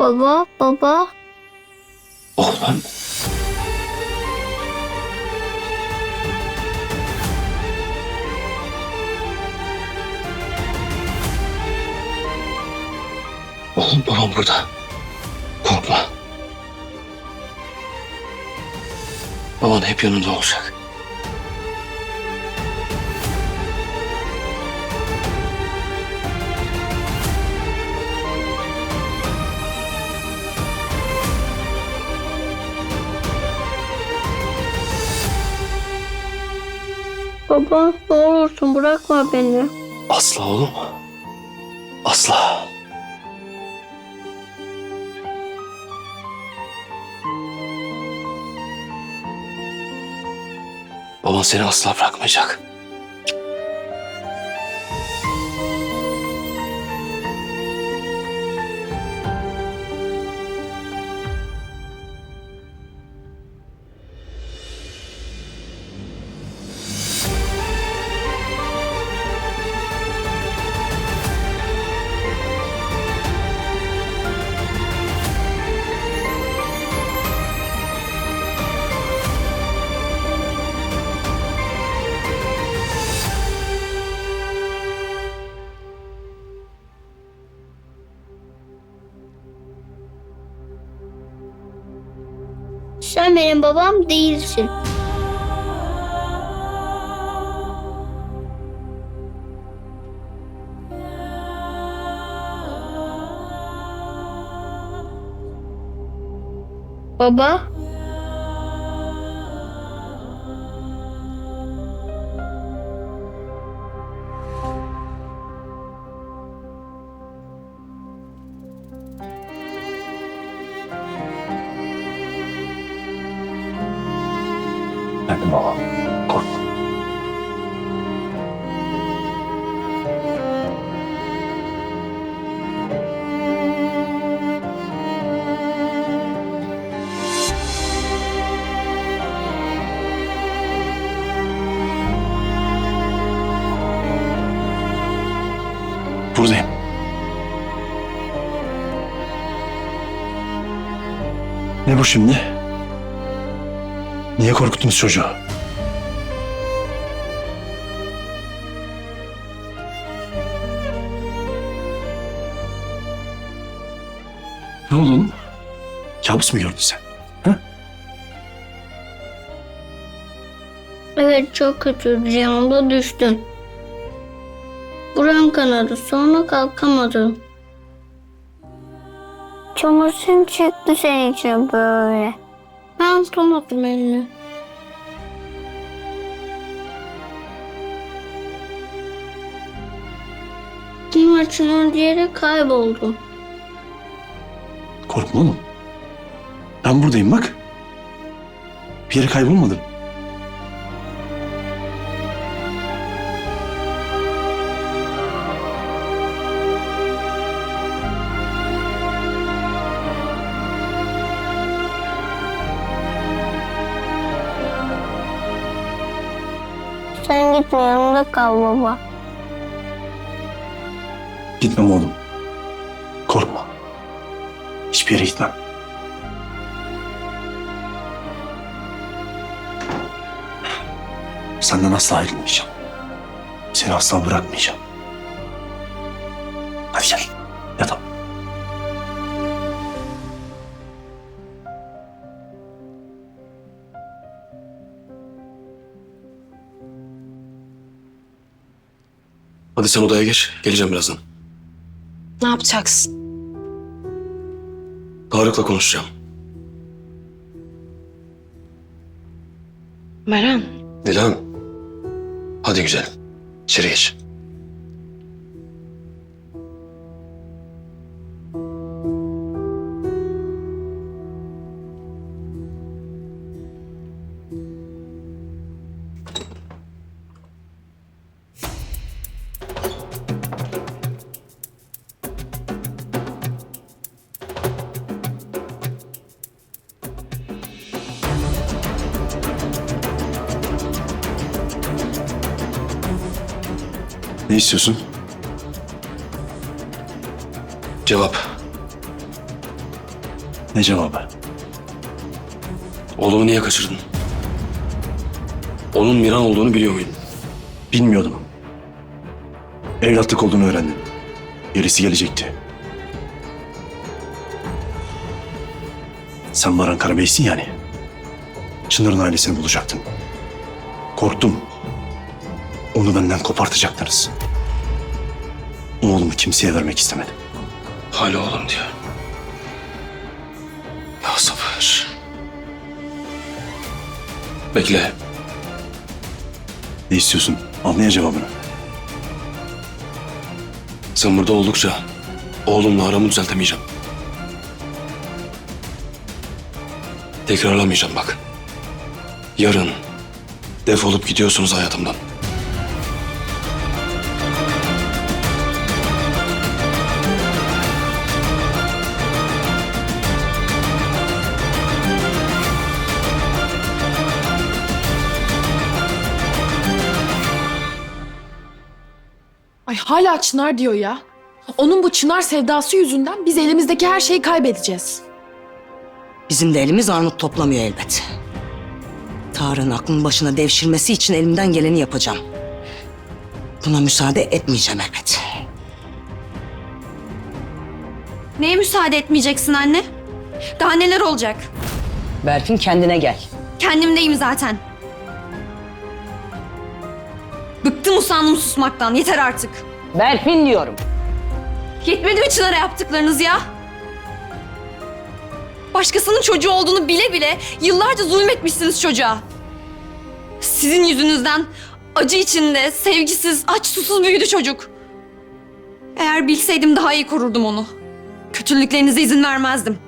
Baba, baba. Oğlum. Oğlum babam burada. Korkma. Baban hep yanında olacak. Baba, ne olursun bırakma beni. Asla oğlum. Asla. Baban seni asla bırakmayacak. Sen benim babam değilsin. Baba, Benim babam. Korkma. Buradayım. Ne bu şimdi? Niye korkuttunuz çocuğu? Ne oldu oğlum? Kabus mu gördün sen? evet çok kötü rüyamda düştüm. Buram kanadı sonra kalkamadım. Çamaşırım çıktı senin için böyle. Ben tutamadım elini. Kim açılan yere kayboldum. Korkma oğlum. Ben buradayım bak. Bir yere kaybolmadın. Gitme yanımda kal baba. Gitmem oğlum. Korkma. Hiçbir yere gitmem. Senden asla ayrılmayacağım. Seni asla bırakmayacağım. Hadi gel. Hadi sen odaya geç. Geleceğim birazdan. Ne yapacaksın? Tarık'la konuşacağım. Beren, Dilan. Hadi güzelim. İçeri geç. İstiyorsun? Cevap. Ne cevabı? Oğlumu niye kaçırdın? Onun Miran olduğunu biliyor muydun? Bilmiyordum. Evlatlık olduğunu öğrendim. Gerisi gelecekti. Sen Baran Karabey'sin yani. Çınar'ın ailesini bulacaktın. Korktum. Onu benden kopartacaktınız. Oğlumu kimseye vermek istemedim. Hala oğlum diyor. Ya sabır. Bekle. Ne istiyorsun? Anlaya cevabını. Sen burada oldukça oğlumla aramı düzeltemeyeceğim. Tekrarlamayacağım bak. Yarın defolup gidiyorsunuz hayatımdan. Ay hala Çınar diyor ya. Onun bu Çınar sevdası yüzünden biz elimizdeki her şeyi kaybedeceğiz. Bizim de elimiz armut toplamıyor elbet. Tarık'ın aklının başına devşirmesi için elimden geleni yapacağım. Buna müsaade etmeyeceğim elbet. Neye müsaade etmeyeceksin anne? Daha neler olacak? Berfin kendine gel. Kendimdeyim zaten. Bıktım usandım susmaktan. Yeter artık. Berfin diyorum. Yetmedi mi Çınar'a yaptıklarınız ya? Başkasının çocuğu olduğunu bile bile yıllarca zulmetmişsiniz çocuğa. Sizin yüzünüzden acı içinde, sevgisiz, aç susuz büyüdü çocuk. Eğer bilseydim daha iyi korurdum onu. Kötülüklerinize izin vermezdim.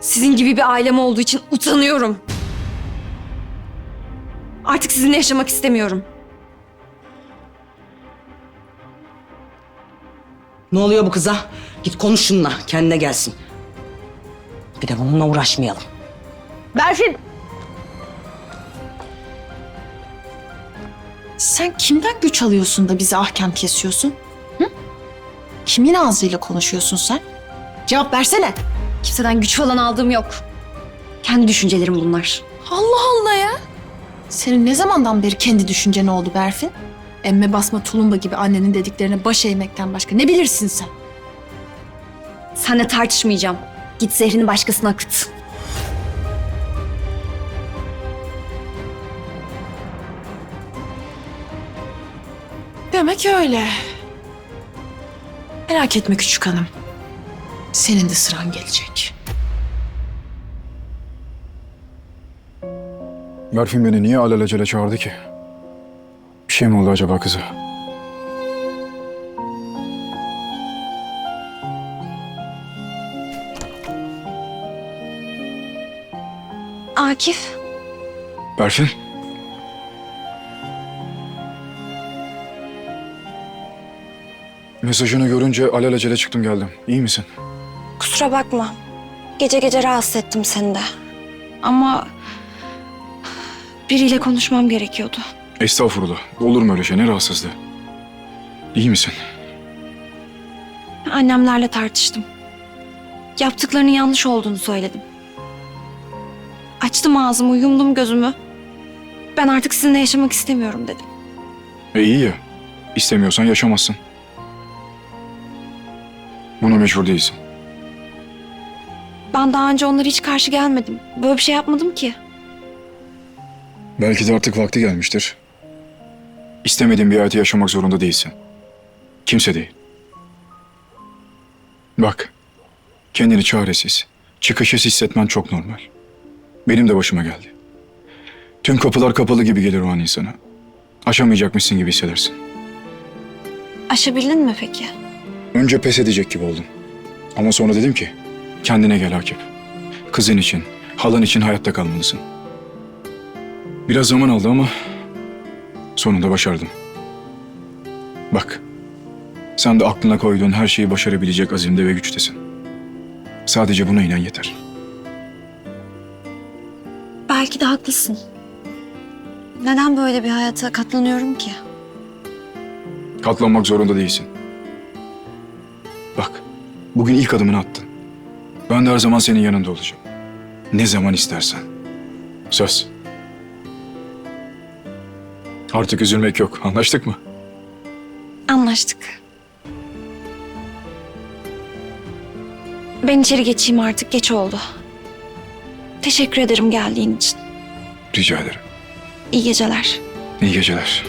Sizin gibi bir ailem olduğu için utanıyorum. Artık sizinle yaşamak istemiyorum. Ne oluyor bu kıza? Git konuş şununla. Kendine gelsin. Bir de bununla uğraşmayalım. Berfin! Sen kimden güç alıyorsun da bize ahkam kesiyorsun? Hı? Kimin ağzıyla konuşuyorsun sen? Cevap versene. Kimseden güç falan aldığım yok. Kendi düşüncelerim bunlar. Allah Allah ya. Senin ne zamandan beri kendi düşüncen oldu Berfin? Emme basma tulumba gibi annenin dediklerine baş eğmekten başka ne bilirsin sen? Seninle tartışmayacağım. Git zehrini başkasına akıt. Demek öyle. Merak etme küçük hanım. Senin de sıran gelecek. Berfin beni niye alelacele çağırdı ki? Bir şey mi oldu acaba kıza? Akif, Berfin? Mesajını görünce alelacele çıktım geldim. İyi misin? kusura bakma. Gece gece rahatsız ettim seni de. Ama biriyle konuşmam gerekiyordu. Estağfurullah. Olur mu öyle şey? Ne rahatsızlığı? İyi misin? Annemlerle tartıştım. Yaptıklarının yanlış olduğunu söyledim. Açtım ağzımı, yumdum gözümü. Ben artık sizinle yaşamak istemiyorum dedim. E iyi ya. İstemiyorsan yaşamazsın. Buna mecbur değilsin. Ben daha önce onlara hiç karşı gelmedim. Böyle bir şey yapmadım ki. Belki de artık vakti gelmiştir. İstemediğin bir hayatı yaşamak zorunda değilsin. Kimse değil. Bak, kendini çaresiz, çıkışsız hissetmen çok normal. Benim de başıma geldi. Tüm kapılar kapalı gibi gelir o an insana. Aşamayacakmışsın gibi hissedersin. Aşabildin mi peki? Önce pes edecek gibi oldum. Ama sonra dedim ki, kendine gel Akif. Kızın için, halan için hayatta kalmalısın. Biraz zaman aldı ama sonunda başardım. Bak, sen de aklına koyduğun her şeyi başarabilecek azimde ve güçtesin. Sadece buna inan yeter. Belki de haklısın. Neden böyle bir hayata katlanıyorum ki? Katlanmak zorunda değilsin. Bak, bugün ilk adımını attın. Ben de her zaman senin yanında olacağım. Ne zaman istersen. Söz. Artık üzülmek yok. Anlaştık mı? Anlaştık. Ben içeri geçeyim artık. Geç oldu. Teşekkür ederim geldiğin için. Rica ederim. İyi geceler. İyi geceler.